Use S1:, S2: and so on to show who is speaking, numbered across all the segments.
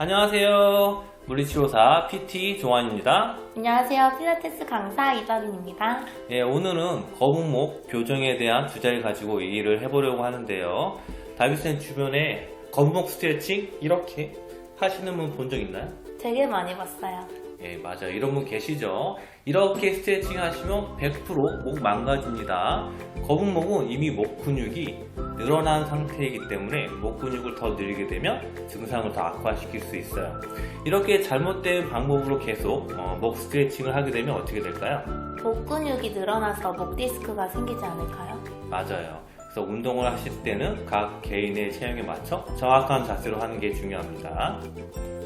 S1: 안녕하세요. 물리치료사 PT 종환입니다.
S2: 안녕하세요. 필라테스 강사 이다린입니다.
S1: 예, 오늘은 거북목 교정에 대한 주제를 가지고 얘기를 해보려고 하는데요. 다비쌤 주변에 거북목 스트레칭 이렇게 하시는 분 본 적 있나요?
S2: 되게 많이 봤어요.
S1: 예, 맞아요. 이런 분 계시죠? 이렇게 스트레칭 하시면 100%목 망가집니다. 거북목은 이미 목 근육이 늘어난 상태이기 때문에 목 근육을 더 늘리게 되면 증상을 더 악화시킬 수 있어요. 이렇게 잘못된 방법으로 계속 어, 목 스트레칭을 하게 되면 어떻게 될까요?
S2: 목 근육이 늘어나서 목 디스크가 생기지 않을까요?
S1: 맞아요. 그래서 운동을 하실 때는 각 개인의 체형에 맞춰 정확한 자세로 하는 게 중요합니다.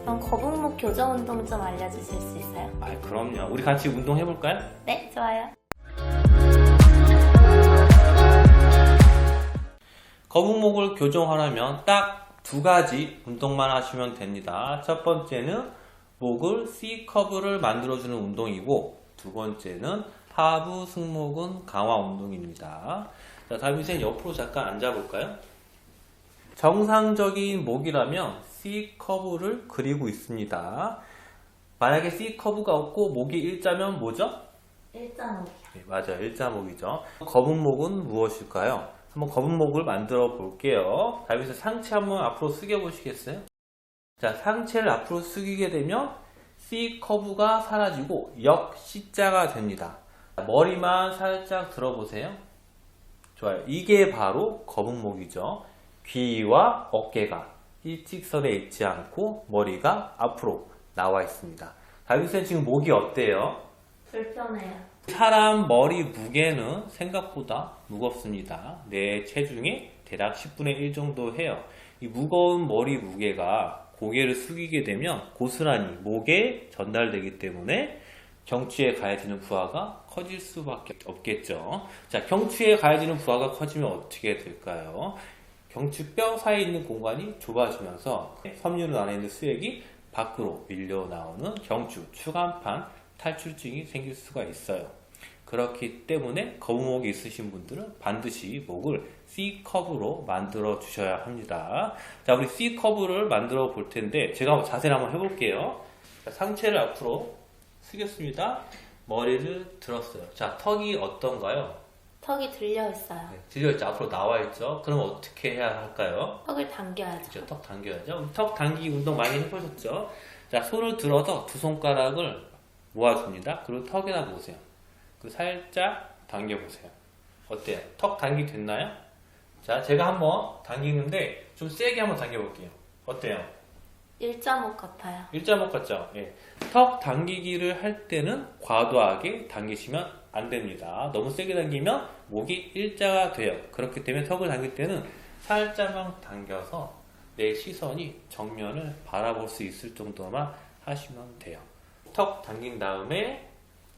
S2: 그럼 거북목 교정 운동 좀 알려주실 수 있어요?
S1: 아, 그럼요. 우리 같이 운동 해볼까요?
S2: 네, 좋아요.
S1: 거북목을 교정하려면 딱 두 가지 운동만 하시면 됩니다. 첫 번째는 목을 C 커브를 만들어주는 운동이고 두 번째는 하부 승모근 강화 운동입니다. 자, 다음이생 옆으로 잠깐 앉아볼까요? 정상적인 목이라면 C 커브를 그리고 있습니다. 만약에 C 커브가 없고 목이 일자면 뭐죠?
S2: 일자목이요.
S1: 네, 맞아요. 일자목이죠. 거북목은 무엇일까요? 한번 거북목을 만들어 볼게요. 다음에서 상체 한번 앞으로 숙여 보시겠어요? 자, 상체를 앞으로 숙이게 되면 C 커브가 사라지고 역 C자가 됩니다. 머리만 살짝 들어보세요. 좋아요. 이게 바로 거북목이죠. 귀와 어깨가 일직선에 있지 않고 머리가 앞으로 나와 있습니다. 다윗은 지금 목이 어때요?
S2: 불편해요.
S1: 사람 머리 무게는 생각보다 무겁습니다. 내 체중의 대략 10분의 1 정도 해요. 이 무거운 머리 무게가 고개를 숙이게 되면 고스란히 목에 전달되기 때문에 경추에 가해지는 부하가 커질 수밖에 없겠죠. 자, 경추에 가해지는 부하가 커지면 어떻게 될까요? 경추뼈 사이에 있는 공간이 좁아지면서 섬유는 안에 있는 수액이 밖으로 밀려 나오는 경추 추간판 탈출증이 생길 수가 있어요. 그렇기 때문에 거북목이 있으신 분들은 반드시 목을 C 커브로 만들어 주셔야 합니다. 자, 우리 C 커브를 만들어 볼 텐데 제가 자세를 한번 해볼게요. 자, 상체를 앞으로 숙였습니다. 머리를 들었어요. 자, 턱이 어떤가요?
S2: 턱이 들려 있어요.
S1: 네, 들려 있죠. 앞으로 나와 있죠. 그럼 어떻게 해야 할까요?
S2: 턱을 당겨야죠.
S1: 그렇죠. 턱 당겨야죠. 턱 당기기 운동 많이 해보셨죠? 자, 손을 들어서 두 손가락을 모아줍니다. 그리고 턱에다 놓으세요. 그 살짝 당겨보세요. 어때요? 턱 당기 됐나요? 자, 제가 한번 당기는데 좀 세게 한번 당겨볼게요. 어때요?
S2: 일자목 같아요.
S1: 일자목 같죠? 예. 턱 당기기를 할 때는 과도하게 당기시면 안 됩니다. 너무 세게 당기면 목이 일자가 돼요. 그렇기 때문에 턱을 당길 때는 살짝만 당겨서 내 시선이 정면을 바라볼 수 있을 정도만 하시면 돼요. 턱 당긴 다음에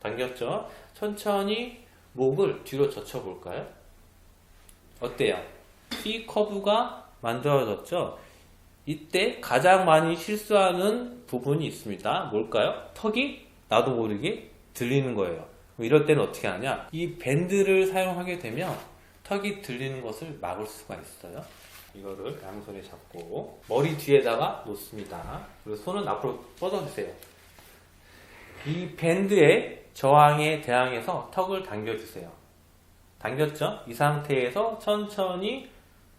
S1: 당겼죠? 천천히 목을 뒤로 젖혀 볼까요? 어때요? C 커브가 만들어졌죠? 이때 가장 많이 실수하는 부분이 있습니다. 뭘까요? 턱이 나도 모르게 들리는 거예요. 이럴 때는 어떻게 하냐? 이 밴드를 사용하게 되면 턱이 들리는 것을 막을 수가 있어요. 이거를 양손에 잡고 머리 뒤에다가 놓습니다. 그리고 손은 앞으로 뻗어주세요. 이 밴드의 저항에 대항해서 턱을 당겨주세요. 당겼죠? 이 상태에서 천천히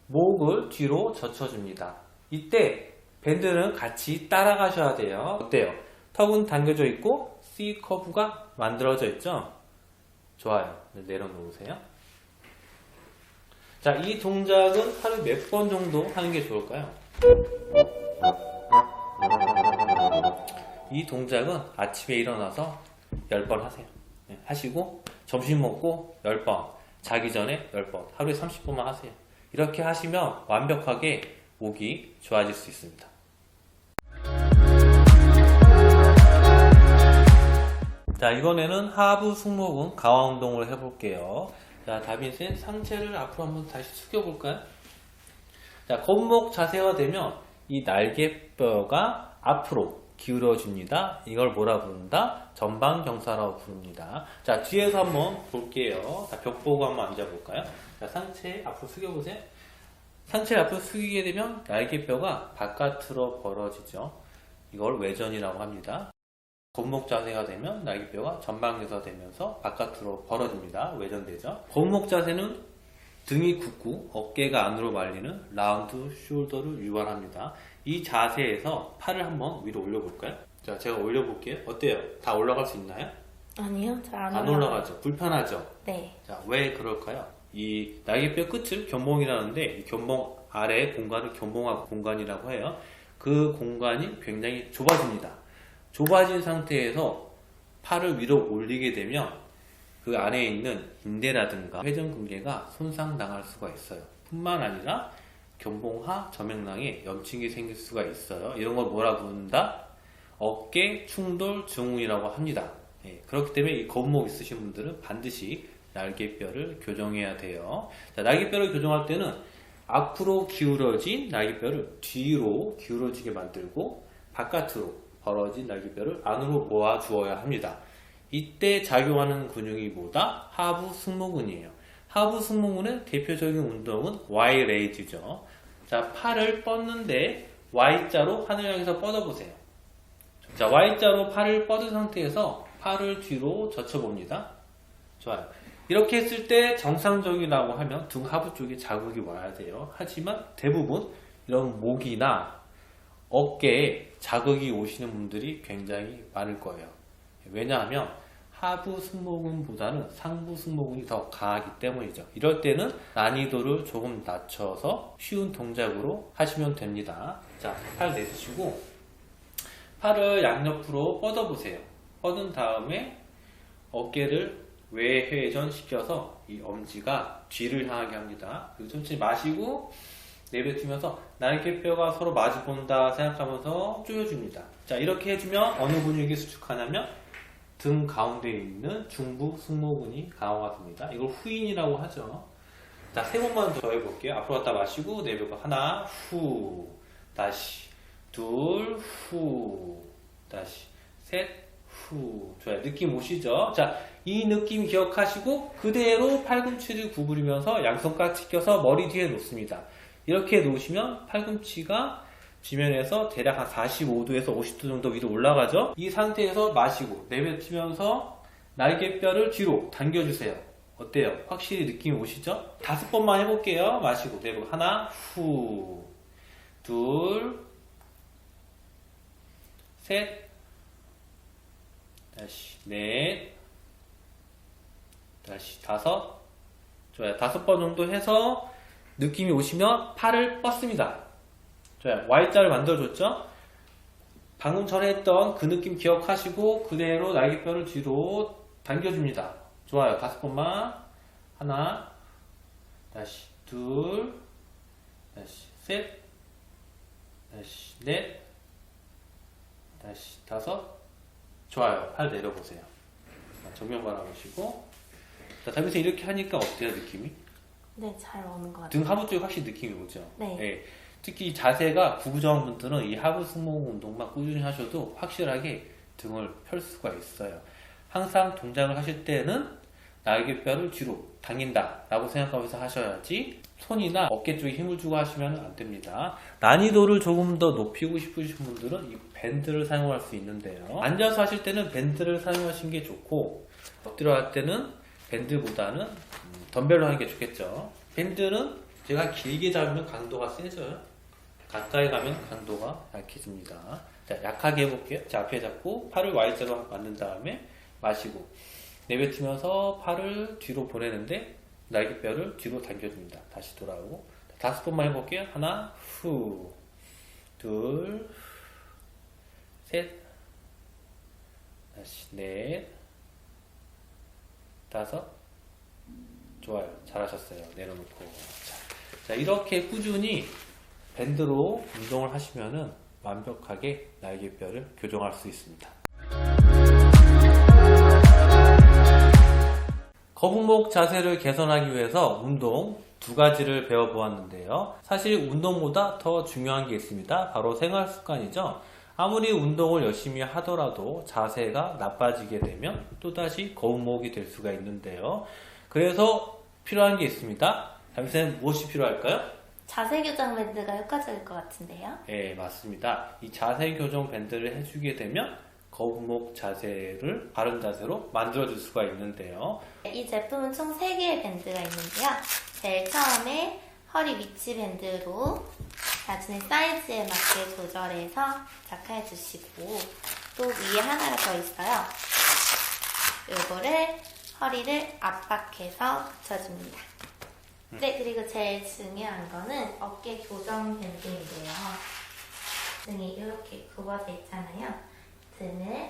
S1: 목을 뒤로 젖혀줍니다. 이때 밴드는 같이 따라가셔야 돼요. 어때요? 턱은 당겨져 있고 C 커브가 만들어져 있죠? 좋아요. 네, 내려놓으세요. 자, 이 동작은 하루 몇번 정도 하는 게 좋을까요? 이 동작은 아침에 일어나서 10번 하세요. 네, 하시고 점심 먹고 10번, 자기 전에 10번, 하루에 30분만 하세요. 이렇게 하시면 완벽하게 목이 좋아질 수 있습니다. 자, 이번에는 하부 승모근 강화 운동을 해볼게요. 자, 다빈쌤 상체를 앞으로 한번 다시 숙여볼까요? 자, 겉목 자세가 되면 이 날개뼈가 앞으로 기울어집니다. 이걸 뭐라 부른다? 전방경사라고 부릅니다. 자, 뒤에서 한번 볼게요. 자, 벽 보고 한번 앉아볼까요? 자, 상체 앞으로 숙여보세요. 상체를 앞으로 숙이게 되면 날개뼈가 바깥으로 벌어지죠. 이걸 외전이라고 합니다. 겉목 자세가 되면 날개뼈가 전방에서 되면서 바깥으로 벌어집니다. 외전되죠. 겉목 자세는 등이 굳고 어깨가 안으로 말리는 라운드 숄더를 유발합니다. 이 자세에서 팔을 한번 위로 올려볼까요? 자, 제가 올려볼게요. 어때요? 다 올라갈 수 있나요?
S2: 아니요, 잘 안.
S1: 올라가죠. 불편하죠.
S2: 네.
S1: 자, 왜 그럴까요? 이 날개뼈 끝을 견봉이라는데 이 견봉 아래 공간을 견봉하고 공간이라고 해요. 그 공간이 굉장히 좁아집니다. 좁아진 상태에서 팔을 위로 올리게 되면 그 안에 있는 인대라든가 회전근개가 손상당할 수가 있어요. 뿐만 아니라 견봉하 점액낭에 염증이 생길 수가 있어요. 이런 걸 뭐라 부른다? 어깨 충돌 증후이라고 합니다. 예, 그렇기 때문에 이 겉목 있으신 분들은 반드시 날개뼈를 교정해야 돼요. 자, 날개뼈를 교정할 때는 앞으로 기울어진 날개뼈를 뒤로 기울어지게 만들고 바깥으로 벌어진 날개뼈를 안으로 모아 주어야 합니다. 이때 작용하는 근육이 뭐다? 하부 승모근이에요. 하부 승모근의 대표적인 운동은 Y 레이즈죠. 자, 팔을 뻗는데 Y자로 하늘 향해서 뻗어보세요. 자, Y자로 팔을 뻗은 상태에서 팔을 뒤로 젖혀봅니다. 좋아요. 이렇게 했을 때 정상적이라고 하면 등 하부 쪽에 자극이 와야 돼요. 하지만 대부분 이런 목이나 어깨에 자극이 오시는 분들이 굉장히 많을 거예요. 왜냐하면 하부 승모근보다는 상부 승모근이 더 강하기 때문이죠. 이럴 때는 난이도를 조금 낮춰서 쉬운 동작으로 하시면 됩니다. 자, 팔 내리시고 팔을 양옆으로 뻗어보세요. 뻗은 다음에 어깨를 외회전 시켜서 이 엄지가 뒤를 향하게 합니다. 그리고 천천히 마시고 내뱉으면서 날개뼈가 서로 마주 본다 생각하면서 조여줍니다. 자, 이렇게 해주면 어느 근육이 수축하냐면 등 가운데 있는 중부 승모근이 강화가 됩니다. 이걸 후인이라고 하죠. 자, 세 번만 더 해볼게요. 앞으로 갔다 마시고 내뱉고 하나, 후, 다시 둘, 후, 다시 셋, 후. 좋아요. 느낌 오시죠? 자, 이 느낌 기억하시고 그대로 팔꿈치를 구부리면서 양손깍지 껴서 머리 뒤에 놓습니다. 이렇게 놓으시면 팔꿈치가 지면에서 대략 한 45도에서 50도 정도 위로 올라가죠. 이 상태에서 마시고 내뱉으면서 날개뼈를 뒤로 당겨주세요. 어때요? 확실히 느낌이 오시죠? 다섯 번만 해볼게요. 마시고 내뱉고 하나, 후, 둘, 셋, 다시 넷, 다시 다섯, 좋아요. 다섯 번 정도 해서 느낌이 오시면 팔을 뻗습니다. 좋아요. Y자를 만들어줬죠? 방금 전에 했던 그 느낌 기억하시고 그대로 날개뼈를 뒤로 당겨줍니다. 좋아요. 다섯 번만. 하나, 다시 둘, 다시 셋, 다시 넷, 다시 다섯. 좋아요. 팔 내려보세요. 자, 정면 바라보시고. 자, 다음에서 이렇게 하니까 어때요, 느낌이?
S2: 네, 잘 오는 것 같아요.
S1: 등 하부 쪽에 확실히 느낌이 오죠.
S2: 네.
S1: 예. 특히 이 자세가 구부정한 분들은 이 하부 승모근 운동만 꾸준히 하셔도 확실하게 등을 펼 수가 있어요. 항상 동작을 하실 때는 날개뼈를 뒤로 당긴다 라고 생각하면서 하셔야지 손이나 어깨 쪽에 힘을 주고 하시면 안 됩니다. 난이도를 조금 더 높이고 싶으신 분들은 이 밴드를 사용할 수 있는데요. 앉아서 하실 때는 밴드를 사용하시는 게 좋고 엎드려 할 때는 밴드보다는 음, 덤벨로 하는 게 좋겠죠. 밴드는 제가 길게 잡으면 강도가 세져요. 가까이 가면 강도가 약해집니다. 자, 약하게 해볼게요. 자, 앞에 잡고 팔을 Y자로 만든 다음에 마시고 내뱉으면서 팔을 뒤로 보내는데 날개뼈를 뒤로 당겨줍니다. 다시 돌아오고 다섯 번만 해볼게요. 하나, 후, 둘, 셋, 다시 넷, 다섯, 좋아요. 잘하셨어요. 내려놓고. 자, 자, 이렇게 꾸준히 밴드로 운동을 하시면은 완벽하게 날개뼈를 교정할 수 있습니다. 거북목 자세를 개선하기 위해서 운동 두 가지를 배워보았는데요. 사실 운동보다 더 중요한 게 있습니다. 바로 생활 습관이죠. 아무리 운동을 열심히 하더라도 자세가 나빠지게 되면 또다시 거북목이 될 수가 있는데요. 그래서 필요한 게 있습니다. 잠시만 무엇이 필요할까요?
S2: 자세 교정 밴드가 효과적일 것 같은데요.
S1: 예, 맞습니다. 이 자세 교정 밴드를 해주게 되면 거북목 자세를 바른 자세로 만들어줄 수가 있는데요.
S2: 이 제품은 총 3개의 밴드가 있는데요. 제일 처음에 허리 위치 밴드로 자신의 사이즈에 맞게 조절해서 작화해 주시고 또 위에 하나가 더 있어요. 요거를 허리를 압박해서 붙여줍니다. 네, 그리고 제일 중요한 거는 어깨 교정 밴드인데요. 등이 이렇게 굽어져 있잖아요. 등을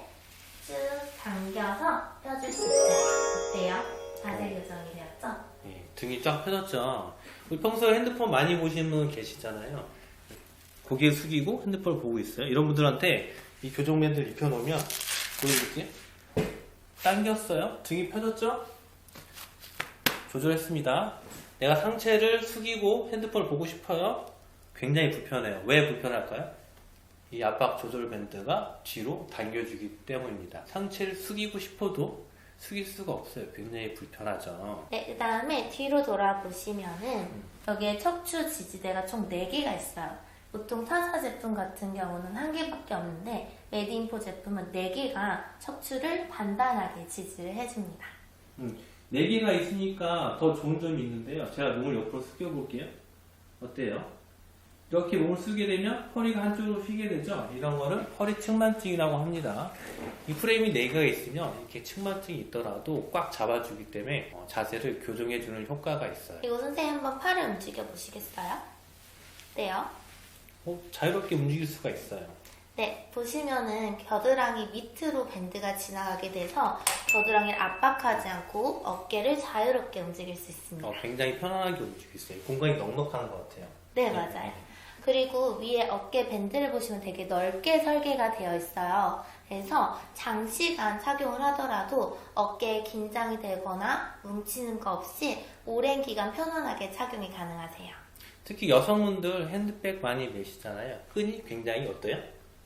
S2: 쭉 당겨서 펴줄 수 있어요. 어때요? 자세 교정이 되었죠?
S1: 예, 등이 쫙 펴졌죠. 우리 평소에 핸드폰 많이 보시는 분 계시잖아요. 고개 숙이고 핸드폰을 보고 있어요. 이런 분들한테 이 교정 밴드를 입혀놓으면 보여드릴게요. 당겼어요. 등이 펴졌죠? 조절했습니다. 내가 상체를 숙이고 핸드폰을 보고 싶어요. 굉장히 불편해요. 왜 불편할까요? 이 압박 조절 밴드가 뒤로 당겨주기 때문입니다. 상체를 숙이고 싶어도 숙일 수가 없어요. 굉장히 불편하죠.
S2: 네, 그 다음에 뒤로 돌아보시면은 여기에 척추 지지대가 총 4개가 있어요. 보통 타사 제품 같은 경우는 한 개밖에 없는데 메디인포 제품은 4개가 척추를 단단하게 지지를 해줍니다.
S1: 네 개가 있으니까 더 좋은 점이 있는데요. 제가 몸을 옆으로 숙여 볼게요. 어때요? 이렇게 몸을 쓰게 되면 허리가 한쪽으로 휘게 되죠. 이런 거를 허리 측만증이라고 합니다. 이 프레임이 네 개가 있으면 이렇게 측만증이 있더라도 꽉 잡아주기 때문에 어, 자세를 교정해주는 효과가 있어요.
S2: 그리고 선생님 한번 팔을 움직여 보시겠어요? 네요.
S1: 어, 자유롭게 움직일 수가 있어요.
S2: 네, 보시면은 겨드랑이 밑으로 밴드가 지나가게 돼서 겨드랑이를 압박하지 않고 어깨를 자유롭게 움직일 수 있습니다.
S1: 어, 굉장히 편안하게 움직일 수 있어요. 공간이 넉넉한 것 같아요.
S2: 네, 맞아요. 그리고 위에 어깨 밴드를 보시면 되게 넓게 설계가 되어 있어요. 그래서 장시간 착용을 하더라도 어깨에 긴장이 되거나 뭉치는 거 없이 오랜 기간 편안하게 착용이 가능하세요.
S1: 특히 여성분들 핸드백 많이 메시잖아요. 끈이 굉장히 어때요?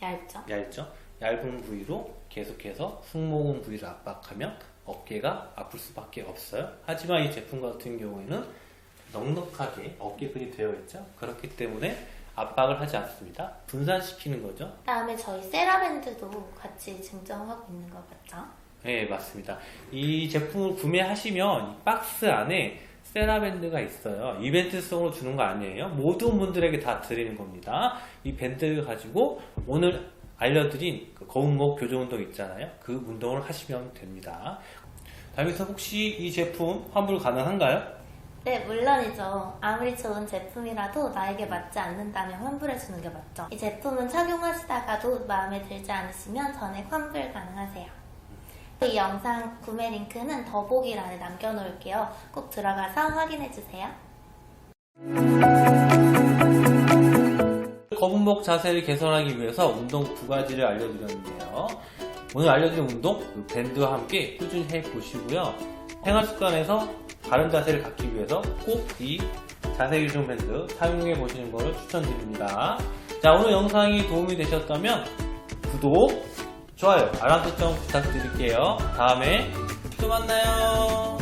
S2: 얇죠?
S1: 얇죠? 얇은 부위로 계속해서 승모근 부위를 압박하면 어깨가 아플 수밖에 없어요. 하지만 이 제품 같은 경우에는 넉넉하게 어깨끈이 되어 있죠. 그렇기 때문에 압박을 하지 않습니다. 분산시키는 거죠.
S2: 그다음에 저희 세라밴드도 같이 증정하고 있는 것 같죠?
S1: 네, 맞습니다. 이 제품을 구매하시면 이 박스 안에 세라밴드가 있어요. 이벤트성으로 주는 거 아니에요. 모든 분들에게 다 드리는 겁니다. 이 밴드 가지고 오늘 알려드린 그 거운목 교정 운동 있잖아요. 그 운동을 하시면 됩니다. 다음에서 혹시 이 제품 환불 가능한가요?
S2: 네, 물론이죠. 아무리 좋은 제품이라도 나에게 맞지 않는다면 환불해주는 게 맞죠. 이 제품은 착용하시다가도 마음에 들지 않으시면 전액 환불 가능하세요. 이 영상 구매 링크는 더보기란에 남겨놓을게요. 꼭 들어가서 확인해주세요.
S1: 거북목 자세를 개선하기 위해서 운동 두 가지를 알려드렸는데요. 오늘 알려드린 운동 그 밴드와 함께 꾸준히 해보시고요. 생활 습관에서 바른 자세를 갖기 위해서 꼭 이 자세 교정 밴드 사용해 보시는 것을 추천드립니다. 자, 오늘 영상이 도움이 되셨다면 구독, 좋아요, 알람 설정 부탁드릴게요. 다음에 또 만나요.